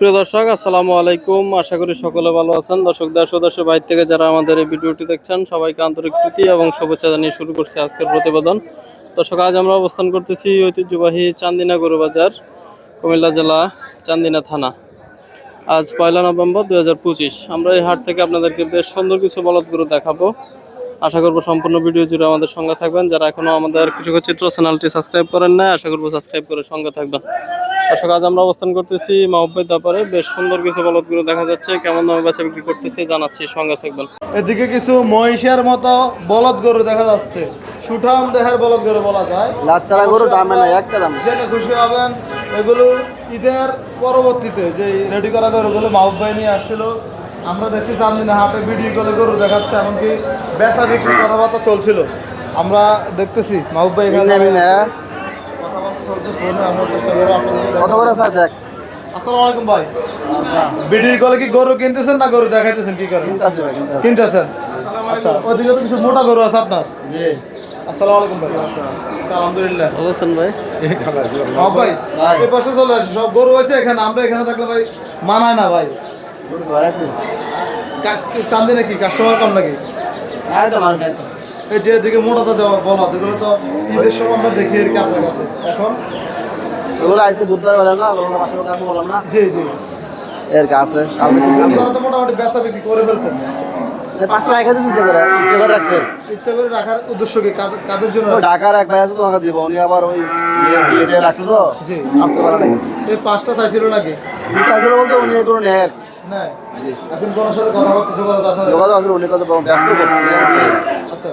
প্রিয় দর্শক, আসসালামু আলাইকুম। আশা করি সকলে ভালো আছেন। দর্শক, দেশ দেশের বাইরে থেকে যারা আমাদের এই ভিডিওটি দেখছেন, সবাইকে আন্তরিক প্রীতি এবং শুভেচ্ছা জানিয়ে শুরু করছি আজকের প্রতিবেদন। দর্শক, আজ আমরা অবস্থান করতেছি ঐতিহ্যবাহী চান্দিনা গরু বাজার, কুমিল্লা জেলা চান্দিনা থানা। আজ পয়লা নভেম্বর দু হাজার পঁচিশ। আমরা এই হাট থেকে আপনাদেরকে বেশ সুন্দর কিছু বলদ গরু দেখাবো। আশা করব সম্পূর্ণ ভিডিও জুড়ে আমাদের সঙ্গে থাকবেন। যারা এখনও আমাদের কৃষক চিত্র চ্যানেলটি সাবস্ক্রাইব করেন না আশা করব সাবস্ক্রাইব করে সঙ্গে থাকবেন। দর্শক আজ আমরা অবস্থান করতেছি মাহব্বের ব্যাপারে বেশ সুন্দর কিছু বলদগুলো দেখা যাচ্ছে। কেমন দামে বেচা বিক্রি করতেছি জানাচ্ছি সঙ্গে থাকবেন। এদিকে কিছু মহিষের মতো বলদ গরু দেখা যাচ্ছে। সুঠাম দেহের বলদ গরু বলা যায়। লাচ্চারা গরু দামে না একটা দাম। জেনে খুশি হবেন এগুলো ঈদের পরবর্তীতে যে রেডি করা গরুগুলো মাহবুব ভাই নিয়ে আসছিল আমরা দেখছি চান্দিনা হাটে ভিডিও করে গরু দেখাচ্ছে এমনকি বেচা বিক্রি কথাবার্তা চলছিল। আমরা দেখতেছি মাহবুব ভাই এখানে কত করে আছে দেখ? আসসালামু আলাইকুম ভাই। ভিডিও কলে কি গরু কিনতেছেন না গরু দেখাইতেছেন কি করেন কিনতাছি ভাই কিনতাছি কিনতেছেন? আচ্ছা ওদিকে তো কিছু মোটা গরু আছে আপনার? জি। আসসালামু আলাইকুম ভাই। আলহামদুলিল্লাহ। ভালো আছেন ভাই? হ্যাঁ ভাই ভাই। এই পাশে চলে আসি সব গরু আছে এখানে আমরা এখানে থাকলে ভাই মানায় না ভাই। গরু ঘরে আছে। কা- চান্দি নাকি? কাস্টমার কম নাকি? তো তো এই যে এদিকে মোটাতে দেওয়া বলা এগুলো তো ঈদের সময় আমরা দেখি আর কি আপনার কাছে? এখন? ওগুলো আইসে বুধবার বললাম না পাঁচশো টাকা বললাম না। জি জি। এর কাছে আপনারা তো মোটামুটি বেচা বিক্রি করে ফেলছেন। পাঁচটা এক হাজার দিচ্ছে করে ইচ্ছে করে রাখছে। ইচ্ছা করে রাখার উদ্দেশ্য কি? কাদের- জন্য ঢাকার এক ভাই আছে তোমাকে দিব উনি আবার ওই বিয়েটে রাখছে তো জি। আসতে পারে নাই। এই পাঁচটা চাইছিল নাকি? ইচ্ছা আসলে বলতে উনি এগুলো নেয় না এখন কোন সাথে কথা বলতে যোগাযোগ আছে? যোগাযোগ আছে উনি ব্যস্ত। করতে আচ্ছা।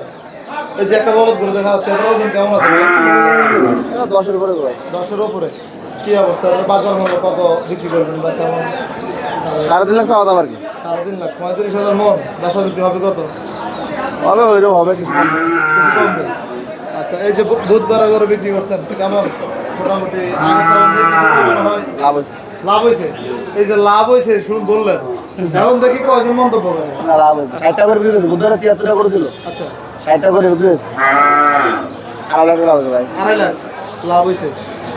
এই যে একটা বলদ করে দেখা যাচ্ছে এটার ওজন কেমন আছে? দশের উপরে দশের উপরে? কি অবস্থা? বাজার মূল্য কত বিক্রি করবেন বা কেমন? সাড়ে তিন লাখ চাওয়া দাম আর কি? সাড়ে তিন লাখ পঁয়ত্রিশ হাজার মন। দশ বিক্রি হবে কত? হবে ওইরকম হবে কিছু কম। কমবে আচ্ছা এই যে বুধবার করে বিক্রি করছেন কেমন? মোটামুটি? লাভ হয়েছে। লাভ হয়েছে? এই যে লাভ হয়েছে শুনুন বললেন। এখন দেখি কয়জন মন্তব্য করে। লাভ হয়েছে। ষাট টাকা করে বিক্রি বুধবারে তিয়াত্তর টাকা করেছিল। আচ্ছা। ষাট করে বিক্রি হয়েছে আড়াই লাখ লাভ হয়েছে ভাই। আড়াই লাখ লাভ হয়েছে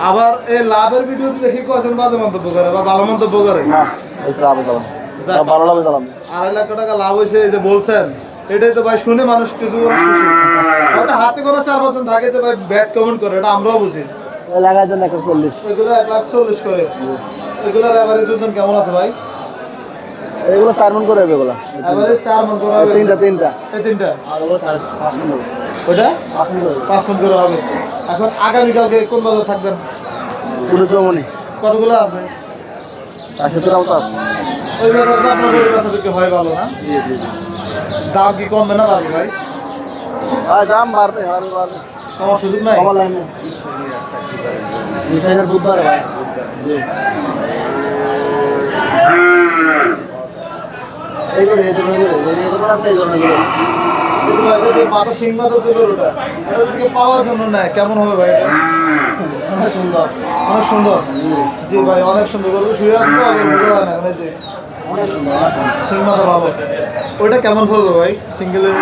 আবার এই লাভের ভিডিও দেখি কয়জন বাজে মন্তব্য করে বা ভালো মন্তব্য করে। না লাভ লাভ হয়েছে আড়াই লাখ টাকা লাভ হয়েছে এই যে বলছেন এটাই তো ভাই শুনে মানুষ কিছু হয়তো হাতে কোনো চার পাঁচজন থাকে যে ভাই ব্যাড কমেন্ট করে এটা আমরাও বুঝি। লাগার জন্য একটা চল্লিশ। এগুলো এক লাখ চল্লিশ করে। এগুলোর ওজন কেমন আছে ভাই? এগুলো চার মন করে হবে এগুলো। চার মন করে হবে। তিনটা তিনটা। এই তিনটা? আর ওগুলো সাড়ে পাঁচ মন পাঁচ মন মন করে হবে। এখন আগামীকালকে কোন বাজার থাকবেন? চৌমনি কতগুলো আছে? চারশো টাকা মতো আছে। ওই বাজারে আপনার কাছে বিক্রি হয় ভালো না? জি জি জি। দাম কি কমবে না বাড়বে ভাই? আর দাম বাড়বে বাড়বে বাড়বে। কমার সুযোগ নাই? কমার লাইনে। বুধবার ভাই জি। কেমন হবে ভাই অনেক সুন্দর অনেক সুন্দর জি ভাই অনেক সুন্দর শুয়ে মানে যে অনেক সুন্দর সিং মাথা ভালো ওইটা কেমন পড়বে ভাই সিঙ্গেলের?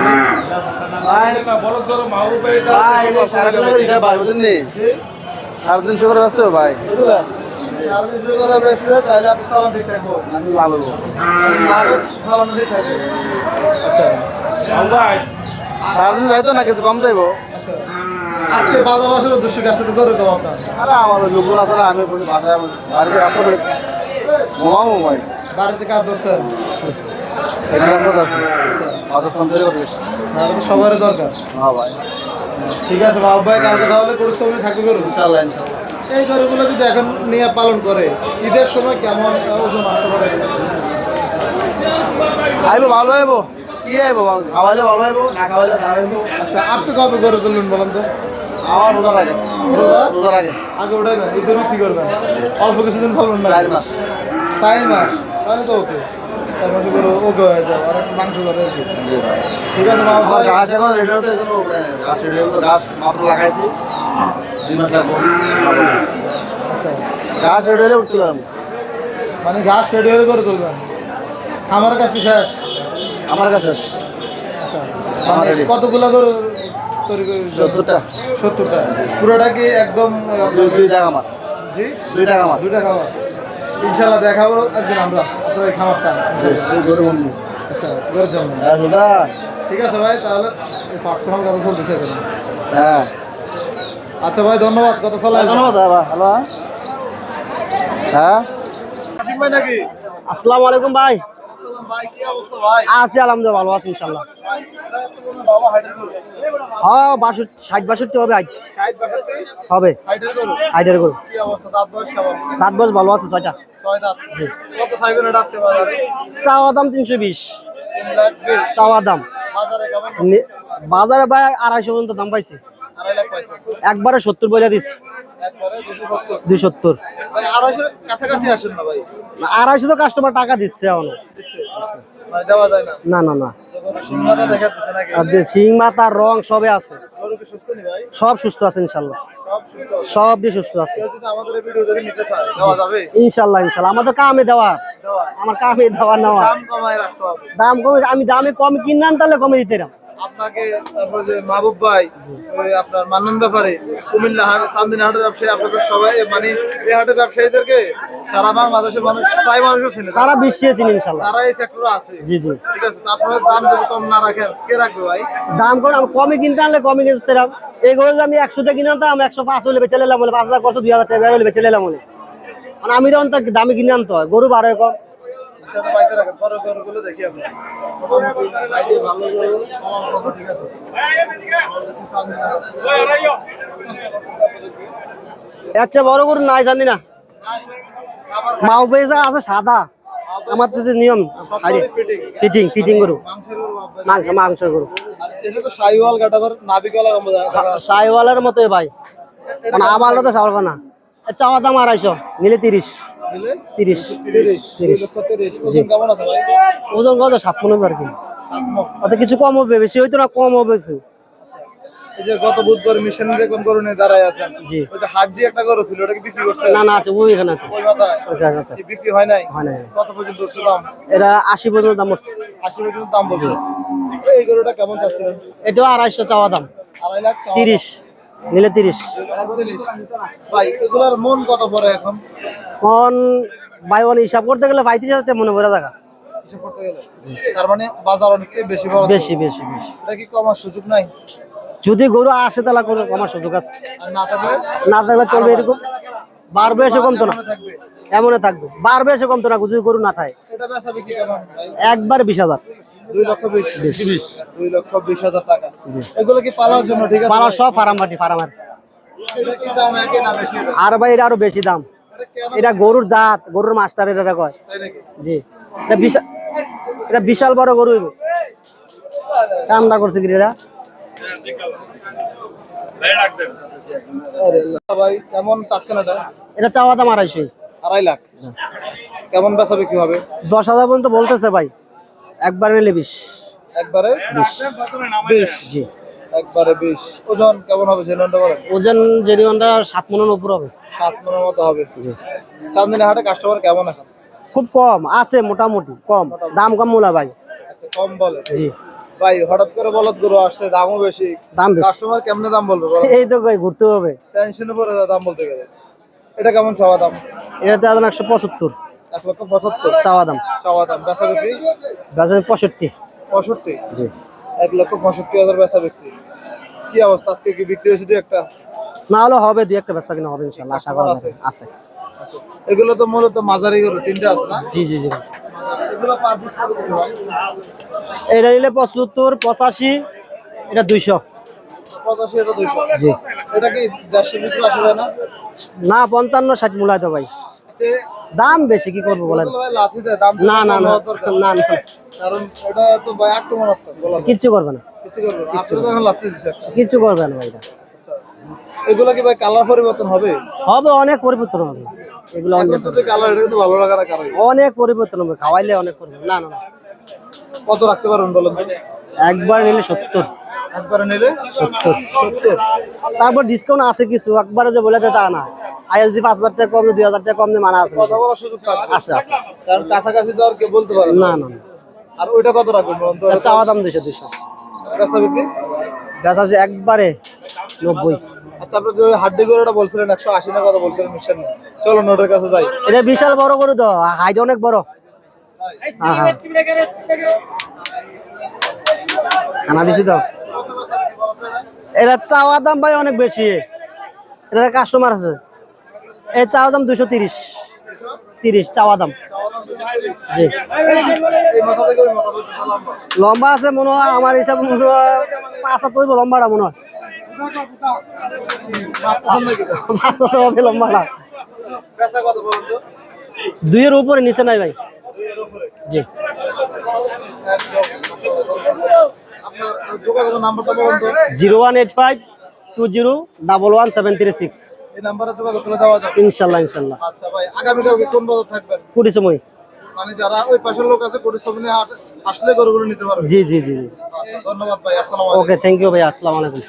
সাড়ে তিনশো করে ব্যস্ত ভাই করে ঠিক থাকব আমি থাকবে আচ্ছা। না কিছু কম যাইবো আজকে বাজার তো গরু কম আপনার আরে আমার লোকগুলো না আমি বাড়িতে কাজ করে ভাই বাড়িতে কাজ করছেন করে সবারই দরকার হ্যাঁ ভাই ঠিক আছে বাবু ভাই কালকে তাহলে পরিশ্রমী থাকবে গরু ইনশাল্লাহ ইনশাল্লাহ এই গরুগুলো যদি এখন নিয়ে পালন করে ঈদের সময় কেমন ওজন আসতে পারে? আইবো ভালো আইবো। কি আইবো খাওয়াইলে ভালো আইবো না খাওয়াইলে খারাপ আইবো? আচ্ছা আপনি কবে গরু তুলবেন বলেন তো? আমার রোজা লাগে রোজা? রোজা লাগে আগে উঠাইবেন ঈদে বিক্রি করবেন? অল্প কিছুদিন ফলবেন না চার মাস। চার মাস? তাহলে তো ওকে। চার মাসে গরু ওকে হয়ে যাবে আর মাংস ধরে আর কি। ঠিক আছে গাছ এখন রেডি হতে। গাছ রেডি হতে গাছ মাত্র লাগাইছি। আচ্ছা গাছ রেডি হলে উঠতে পারব। মানে ঘাস রেডি হলে করে তুলবেন আমার কাছ শেষ। আমার কাছে আচ্ছা। মানে কতগুলো করে সত্তরটা। সত্তরটা। পুরোটা কি একদম দুই টাকা আমার। জি? দুই টাকা আমার। ইনশাল্লাহ দেখাবো একদিন আমরা। আপনার এই খামারটা। আচ্ছা হ্যাঁ ঠিক আছে ভাই তাহলে চলতেছে হ্যাঁ। আচ্ছা ভাই ধন্যবাদ কথা চলে ধন্যবাদ হ্যালো হ্যাঁ। আসিফ ভাই নাকি? আসসালামু আলাইকুম ভাই। আসসালাম ভাই কি অবস্থা ভাই? আছি আলহামদুলিল্লাহ ভালো আছি ইনশাল্লাহ। হ্যাঁ বাষট্টি ষাট বাষট্টি হবে হাইডের গরু? দাঁত বয়স ভালো আছে ছয়টা? চাওয়া দাম তিনশো বিশ। তিন চাওয়া দাম। বাজারে ভাই আড়াইশো পর্যন্ত দাম পাইছে। একবারে সত্তর বলে দিস দুই সত্তর। আড়াইশো তো কাস্টমার টাকা দিচ্ছে এখনও। মানে না। না না শিং মাথার রং সবে আছে? সব সুস্থ আছে ইনশাল্লাহ সব সুস্থ। দিয়ে সুস্থ আছে? ইনশাল্লাহ ইনশাল্লাহ আমাদের কামে দেওয়া। আমার কামে দেওয়া নেওয়া দাম কমে আমি দামে কম কিনলাম তাহলে কমে দিতে। আপনাকে তারপর যে মাহবুব ভাই আপনার মান্নান ব্যাপারে কুমিল্লা হাট চান্দিনা হাটের ব্যবসায়ী আপনাদের সবাই মানে এই হাটের ব্যবসায়ীদেরকে সারা বাংলাদেশের মানুষ প্রায় মানুষও চিনে। সারা বিশ্বে চিনি তারা এই সেক্টরে আছে। জি জি। ঠিক আছে আপনারা দাম যদি কম না রাখেন কে রাখবে ভাই? দাম করে আমি কমে কিনতে আনলে কমে কিনতে আমি একশোতে কিনে আনতাম একশো পাঁচ হলে বেচে নিলাম বলে পাঁচ হাজার করছ দুই হাজার টাকা হলে বেচে নিলাম বলে। মানে আমি তখন দামে কিনে আনতে হয় গরু বারো কম। রাখেন পরে গরুগুলো দেখি আপনি চেয়ে বড় গরু নাই, জানি না। মাও পেয়েছে আছে সাদা। আমার তো নিয়ম ফিটিং ফিটিং গরু। মাংস মাংস গরু। সাইওয়ালের ভাই। মানে তো সাওয়াল না। চাওয়া দাম আড়াইশো, নিলে তিরিশ। তিরিশ। তিরিশ। ওজন কেমন আছে ওজন কত? সাত মনে আর কি। সাত কিছু কম হবে বেশি হইতো না কম হবে যে গত বুধবার মিশন রেকম গরু নিয়ে দাঁড়ায় আছেন? জি। ওই হাট দিয়ে একটা গরু ছিল ওটা বিক্রি করছে না না আছে ওই এখানে আছে। ওই মাথায়? ওইখানে আছে। বিক্রি হয় নাই? হয় না কত পর্যন্ত উঠছে দাম? এটা আশি পর্যন্ত দাম উঠছে আশি পর্যন্ত দাম বলছে। এই গরুটা কেমন চাচ্ছিলেন? চাওয়া দাম। আড়াই লাখ চাওয়া দাম। তিরিশ নিলে তিরিশ। মন কত পরে এখন? কোন বাই ওয়ান হিসাব করতে গেলে পঁয়ত্রিশ হাজার মনে করে দেখা তার মানে বাজার অনেকটাই বেশি বেশি বেশি বেশি। এটা কি কমার সুযোগ নাই? যদি গরু আসে তাহলে কোনো আমার সুযোগ আছে। না থাকলে? চলবে এরকম। বাড়বে এসে কমতো না। মনে থাকবে। বাড়বে এসে কমতো না যদি গরু না থাকে। একবার বিশ হাজার। দুই লক্ষ বিশ। বিশ। দুই লক্ষ বিশ হাজার টাকা। এগুলো কি পালার জন্য ঠিক আছে? পালার সব ফার্ম বাটি ফার্ম এটা কি দাম একই না বেশি? এটা? আর ভাই এটা আরও বেশি দাম। এটা গরুর জাত গরুর মাস্টার এটা কয়? জি। এটা বিশাল এটা বিশাল বড় গরু কামটা করছে কি এটা ভাই কেমন চাচ্ছেন এটা? এটা চাওয়া দাম আড়াইশো। আড়াই লাখ। কেমন বেচা বিক্রি হবে? দশ হাজার পর্যন্ত বলতেছে ভাই। একবার নিলে বিশ। একবারে বিশ। জি। একবারে বিশ। ওজন কেমন হবে জেননটা বলেন? ওজন জেরিওনটা সাত মনের উপর হবে। সাত মনের মতো হবে। চান্দিনা হাটে কাস্টমার কেমন এখন? খুব কম আছে মোটামুটি কম। দাম কম মূলা ভাই। আচ্ছা, কম বলে। জি। ভাই হঠাৎ করে বলদ গরু আসছে দামও বেশি। দাম বেশি। কাস্টমার কেমনে দাম বলবে বলো এই তো কই ঘুরতে হবে। টেনশনে পড়ে যায় দাম বলতে গেলে। এটা কেমন চাওয়া দাম? এটাতে দাম একশো পঁচাত্তর। এক লক্ষ পঁচাত্তর। চাওয়া দাম। চাওয়া দাম। বেচা বিক্রি? বাজারে পঁয়ষট্টি। পঁয়ষট্টি? জি। এক লক্ষ পঁয়ষট্টি হাজার বেচা বিক্রি। কি অবস্থা? আজকে কি বিক্রি হয়েছে দু একটা? না হলে হবে দুই একটা ব্যবসা কিনা হবে ইনশাল্লাহ আশা করা আছে? আছে। এগুলো তো মূলত মাঝারি গরু তিনটা আছে না? জি জি জি? এটা নিলে পঁচাত্তর পঁচাশি এটা দুইশো। পঁচাশি এটা দুইশো। জি। এটা কি দেড়শো ভিতরে আসা যায় না? না পঞ্চান্ন ষাট মূলায় তো ভাই। দাম বেশি কি করব বলেন? না না না কারণ এটা তো। কিচ্ছু করবে না। কিছু করবে না। আপনি তো এখন লাথি দিচ্ছে একটা কিচ্ছু করবে না ভাই এগুলো কি ভাই কালার পরিবর্তন হবে? হবে অনেক পরিবর্তন হবে। এগুলো অনেক কালার এটা কিন্তু ভালো লাগার কারণ। অনেক পরিবর্তন হবে খাওয়াইলে অনেক পরিবর্তন। না না না। কত রাখতে পারবেন বলেন? একবার নিলে সত্তর। একবারে নিলে? সত্তর। সত্তর। তারপর ডিসকাউন্ট আছে কিছু একবারে যে বলে তা না। আইএসডি পাঁচ হাজার টাকা কম দুই হাজার টাকা কম দিয়ে মানা আছে। কথা বলার সুযোগ আছে আছে। কারণ কাছাকাছি তো আর কেউ বলতে পারে না। না আর ওইটা কত রাখবেন চাওয়া দাম বেচা বিক্রি? বেচা আছে একবারে নব্বই। আচ্ছা আপনি যে হাড্ডি গরুটা বলছিলেন একশো আশি টাকা কথা বলছিলেন? মিশন চলো নোটের কাছে যাই। এটা বিশাল বড় গরু তো হাইট অনেক বড়। হ্যাঁ হ্যাঁ। খানা দিছি তো। এটা চাওয়ার দাম ভাই অনেক বেশি। এটা কাস্টমার আছে। এই চাওয়া দাম দুশো তিরিশ তিরিশ চাওয়া দাম জি লম্বা। আছে মনে হয় আমার হিসাব মনে হয় পাঁচ হাত লম্বাটা মনে হয় লম্বাটা? দুইয়ের উপরে নিচে নাই ভাই। জি zero one eight five two zero double one seven three six এই নাম্বারে যোগাযোগ করে দেওয়া যাবে? ইনশাল্লাহ ইনশাল্লাহ। আচ্ছা ভাই আগামীকালকে কোন বাজার থাকবেন? কুড়ি সময়। মানে যারা ওই পাশের লোক আছে কোটি সময় নিয়ে হাট- আসলে গরুগুলো নিতে পারবে। জি জি জি জি। আচ্ছা ধন্যবাদ ভাই আসসালামু আলাইকুম। ওকে থ্যাংক ইউ ভাই আসসালামু আলাইকুম।